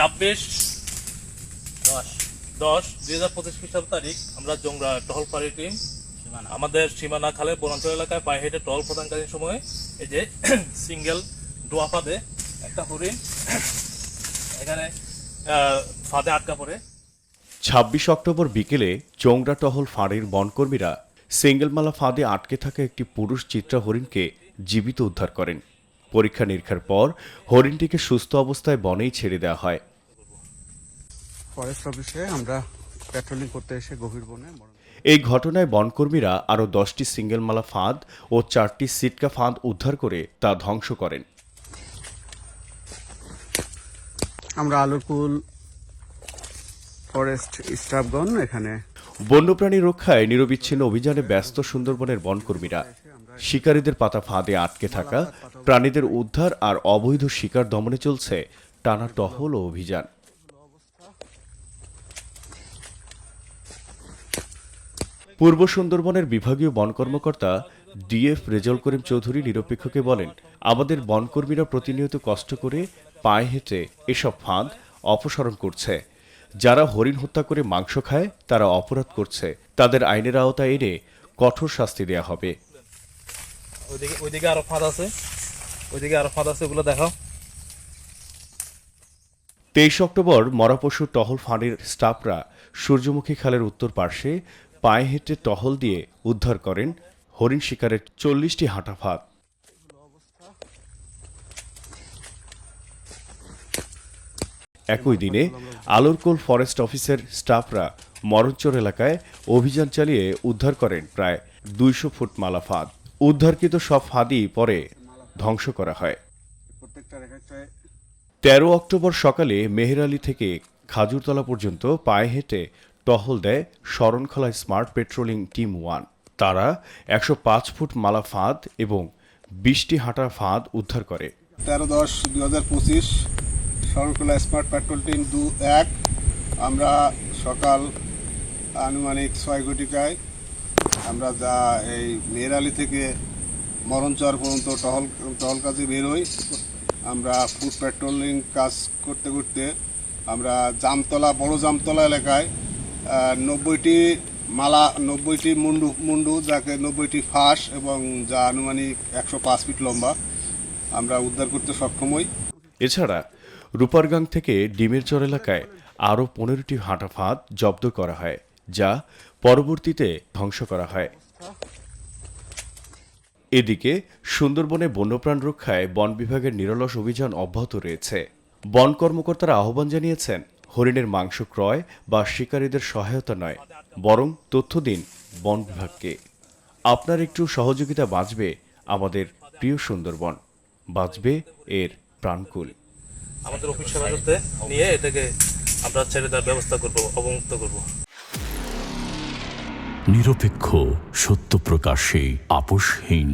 ছাব্বিশ দশ দশ দুই হাজার পঁচিশ খ্রিস্টাব্দ তারিখ আমরা জংরা টহল পাড়ি টিম সীমানা। আমাদের সীমানা খালের বনাঞ্চল এলাকায় পায়ে হেঁটে টহল প্রদানকালীন সময়ে এই যে সিঙ্গেল ডোয়া ফাঁদে একটা হরিণ এখানে আহ, ফাঁদে আটকা পড়ে। ছাব্বিশ অক্টোবর বিকেলে চোংরা টহল ফাঁড়ির বনকর্মীরা সিঙ্গেলমালা ফাঁদে আটকে থাকা একটি পুরুষ চিত্রা হরিণকে জীবিত উদ্ধার করেন। পরীক্ষা নিরীক্ষার পর হরিণটিকে সুস্থ অবস্থায় বনেই ছেড়ে দেওয়া হয়। ফরেস্ট অফিসে আমরা পেট্রোলিং করতে এসে গভীর বনে এই ঘটনায় বনকর্মীরা আরও দশটি সিঙ্গেলমালা ফাঁদ ও চারটি সিটকা ফাঁদ উদ্ধার করে তা ধ্বংস করেন। আমরা আলোকুল ফরেস্ট স্টাফগণ এখানে বন্যপ্রাণী রক্ষায় নিরবিচ্ছিন্ন অভিযানে ব্যস্ত সুন্দরবনের বনকর্মীরা শিকারীদের পাতা ফাঁদে আটকে থাকা প্রাণীদের উদ্ধার আর অবৈধ শিকার দমনে চলছে টানা টহল ও অভিযান। পূর্ব সুন্দরবনের বিভাগীয় বন কর্মকর্তা ডিএফ রেজল করিম চৌধুরী নিরপেক্ষকে বলেন আমাদের বনকর্মীরা প্রতিনিয়ত কষ্ট করে পায়ে হেঁটে এসব ফাঁদ অপসারণ করছে। যারা হরিণ হত্যা করে মাংস খায় তারা অপরাধ করছে। তাদের আইনের আওতায় এনে কঠোর শাস্তি দেওয়া হবে। ওইদিকে ওইদিকে আরও ফাঁদ আছে। ওইদিকে আরও ফাঁদ আছে ওগুলো দেখাও। তেইশ অক্টোবর মরাপশু টহল ফাঁড়ির স্টাফরা সূর্যমুখী খালের উত্তর পার্শ্বে পায়ে হেঁটে টহল দিয়ে উদ্ধার করেন হরিণ শিকারের চল্লিশটি হাঁটা ফাঁদ। একই দিনে আলোরকোল ফরেস্ট অফিসের স্টাফরা মরঞ্চর এলাকায় অভিযান চালিয়ে উদ্ধার করেন প্রায় দুইশো ফুট মালা ফাঁদ। উদ্ধারকৃত সব ফাঁদই পরে ধ্বংস করা হয়। তেরো অক্টোবর সকালে মেহেরালি থেকে খাজুরতলা পর্যন্ত পায়ে হেঁটে টহল দেয় Sharankhola smart patrolling team one. তারা একশো পাঁচ ফুট মালা ফাঁদ এবং বিশটি হাঁটা ফাঁদ উদ্ধার করে। তেরো দশ দুই হাজার পঁচিশ, শরণখোলা স্মার্ট পেট্রোল টিম দু এক। আমরা সকাল আনুমানিক ছয় ঘটিকায় আমরা যা এই মেয়েরালি থেকে মরণচর পর্যন্ত টহল টহল কাজে বেরোই আমরা ফুড পেট্রোলিং কাজ করতে করতে আমরা জামতলা, বড় জামতলা এলাকায় নব্বইটি মালা, নব্বইটি মুন্ডু মুন্ডু যাকে নব্বইটি ফাঁস এবং যা আনুমানিক একশো পাঁচ ফিট লম্বা, আমরা উদ্ধার করতে সক্ষম হই। এছাড়া রূপারগাং থেকে ডিমের চর এলাকায় আরও পনেরোটি হাঁটা ফাঁদ জব্দ করা হয়, যা পরবর্তীতে ধ্বংস করা হয়। এদিকে সুন্দরবনে বন্যপ্রাণ রক্ষায় বন বিভাগের নিরলস অভিযান অব্যাহত রয়েছে। বন কর্মকর্তারা আহ্বান জানিয়েছেন হরিণের মাংস ক্রয় বা শিকারীদের সহায়তা নয় বরং তথ্য দিন বন বিভাগকে। আপনার একটু সহযোগিতা বাঁচবে আমাদের প্রিয় সুন্দরবন বাঁচবে এর প্রাণকুল। আমাদের অফিস হেফাজতে নিয়ে এটাকে আমরা ছেড়ে দেওয়ার ব্যবস্থা করব অবমুক্ত করব। নিরপেক্ষ সত্য প্রকাশে আপোষহীন।